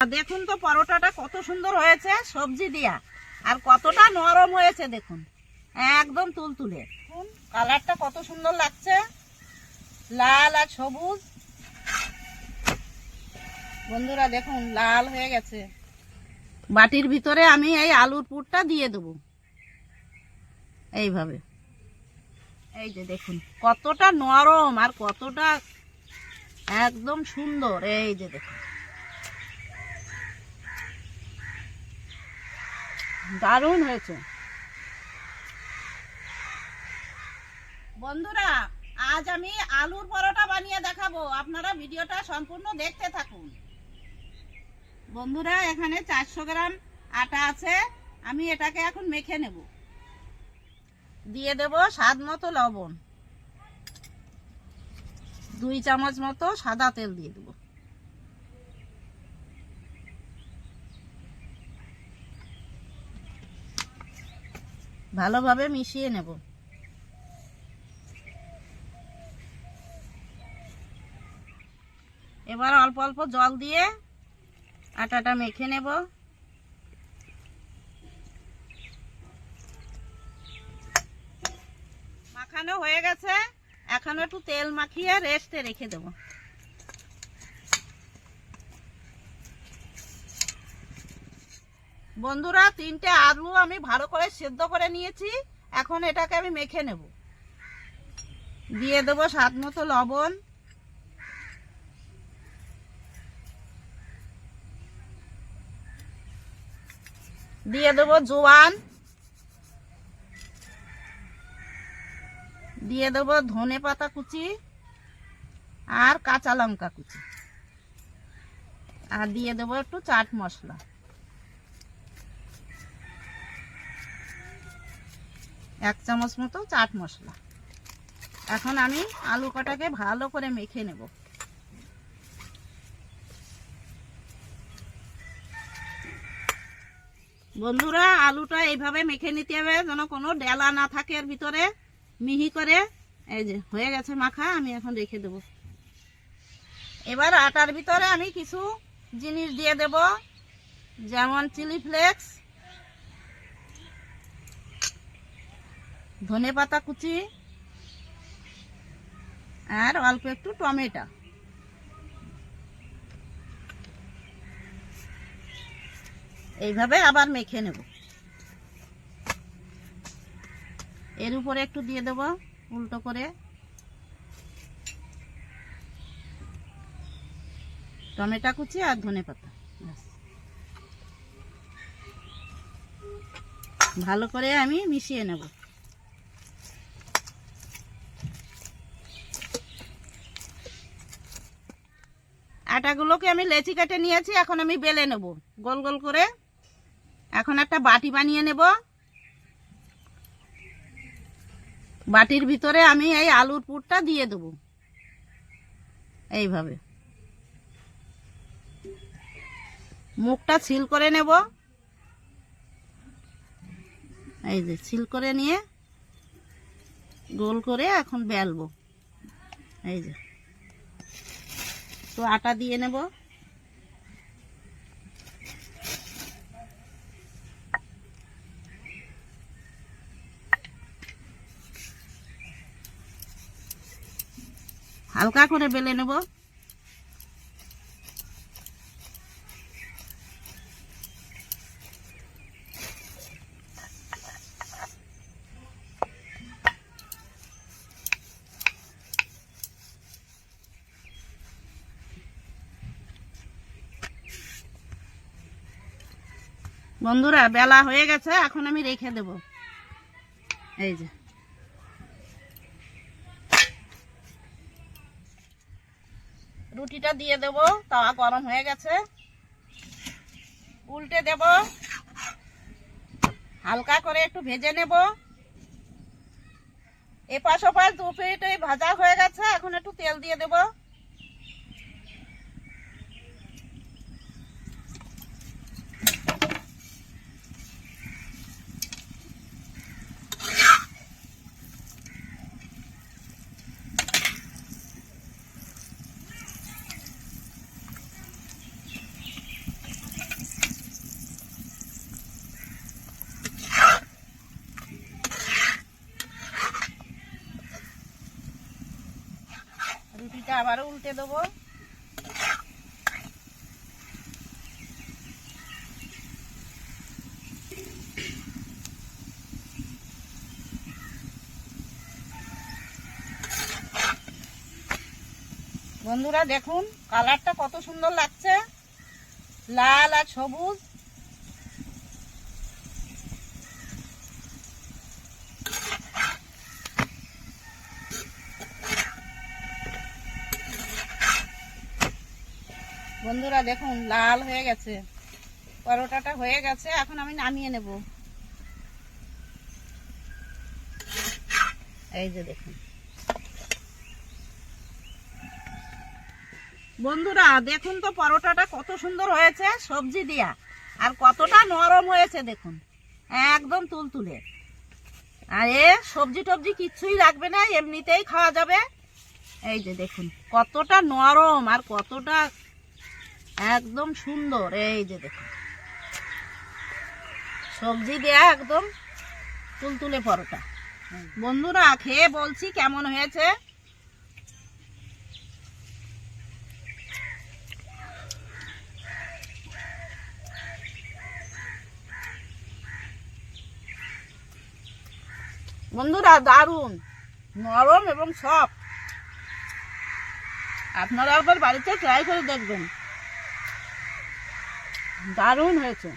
দেখুন তো পরোটাটা কত সুন্দর হয়েছে, সবজি দিয়া। আর কতটা নরম হয়েছে দেখুন, একদম তুলতুলে। কালারটা কত সুন্দর লাগছে, লাল আর সবুজ। বন্ধুরা দেখুন, লাল হয়ে গেছে। বাটির ভিতরে আমি এই আলুর পুরটা দিয়ে দেবো। এইভাবে। এই যে দেখুন, কতটা নরম আর কতটা একদম সুন্দর। এই যে দেখুন। দারুণ হয়েছে। বন্ধুরা, আজ আমি আলুর পরোটা বানিয়ে দেখাবো। আপনারা ভিডিওটা সম্পূর্ণ দেখতে থাকুন। বন্ধুরা, এখানে চারশো গ্রাম আটা আছে। আমি এটাকে এখন মেখে নেব। দিয়ে দেব স্বাদ মতো লবণ। দুই চামচ মতো সাদা তেল দিয়ে দেবো। ভালোভাবে মিশিয়ে নেব। এবার অল্প অল্প জল দিয়ে আটাটা মেখে নেব। মাখানো হয়ে গেছে। এখন একটু তেল মাখিয়ে রেস্টে রেখে দেব। বন্ধুরা, তিনটে আলু আমি ভালো করে সেদ্ধ করে নিয়েছি। এখন এটাকে আমি মেখে নেব। দিয়ে দেবো স্বাদ মতো লবণ। দিয়ে দেবো জোয়ান। দিয়ে দেবো ধনে পাতা কুচি আর কাঁচা লঙ্কা কুচি। আর দিয়ে দেবো একটু চাট মশলা। এক চামচ মতো চাট মশলা। এখন আমি আলু কটাকে ভালো করে মেখে নেব। বন্ধুরা, আলুটা এইভাবে মেখে নিতে হবে যেন কোনো ডেলা না থাকে এর ভিতরে। মিহি করে, এই যে হয়ে গেছে মাখা, আমি এখন রেখে দেব। এবার আটার ভিতরে আমি কিছু জিনিস দিয়ে দেব, যেমন চিলি ফ্লেক্স ধনে পাতা কুচি আর অল্প একটু টমেটো। এইভাবে আবার মেখে নেব। এর উপরে একটু দিয়ে দেব উল্টো করে। টমেটো কুচি আর ধনে পাতা ভালো করে আমি মিশিয়ে নেব। আটাগুলোকে আমি লেচি কেটে নিয়েছি, এখন আমি বেলে নেব। গোল গোল করে। এখন একটা বাটি বানিয়ে নেব। বাটির ভিতরে আমি এই আলুর পুরটা দিয়ে দেব। এইভাবে। মুখটা ছিল করে নেব। এই যে ছিল করে নিয়ে গোল করে এখন বেলবো। এই যে। তো আটা দিয়ে নেব। হালকা করে বেলে নেব। বন্ধুরা, বেলা হয়ে গেছে, এখন আমি রেখে দেব। এই যে। রুটিটা দিয়ে দেব, তাওয়া গরম হয়ে গেছে। উল্টে দেব। হালকা করে একটু ভেজে নেব। এপাশ ওপাশ দু ফিট ভাজা হয়ে গেছে, এখন একটু তেল দিয়ে দেবো। আবারও উল্টে দেবো। বন্ধুরা দেখুন কালারটা কত সুন্দর লাগছে। লাল আর সবুজ। বন্ধুরা দেখুন, লাল হয়ে গেছে। পরোটাটা হয়ে গেছে, এখন আমি নামিয়ে নেব। এই যে দেখুন। বন্ধুরা, দেখুন তো পরোটাটা কত সুন্দর হয়েছে, সবজি দিয়া। আর কতটা নরম হয়েছে, দেখুন। একদম তুলতুলে। আর এ সবজি টবজি কিচ্ছুই লাগবে না, এমনিতেই খাওয়া যাবে। এই যে দেখুন, কতটা নরম আর কতটা একদম সুন্দর, এই যে দেখুন। সবজি দেয়া একদম তুলতুলে পরোটা। বন্ধুরা, খেয়ে বলছি কেমন হয়েছে? বন্ধুরা দারুণ নরম এবং সব আপনারা একবার বাড়িতে ট্রাই করে দেখবেন। দারুণ হয়েছে।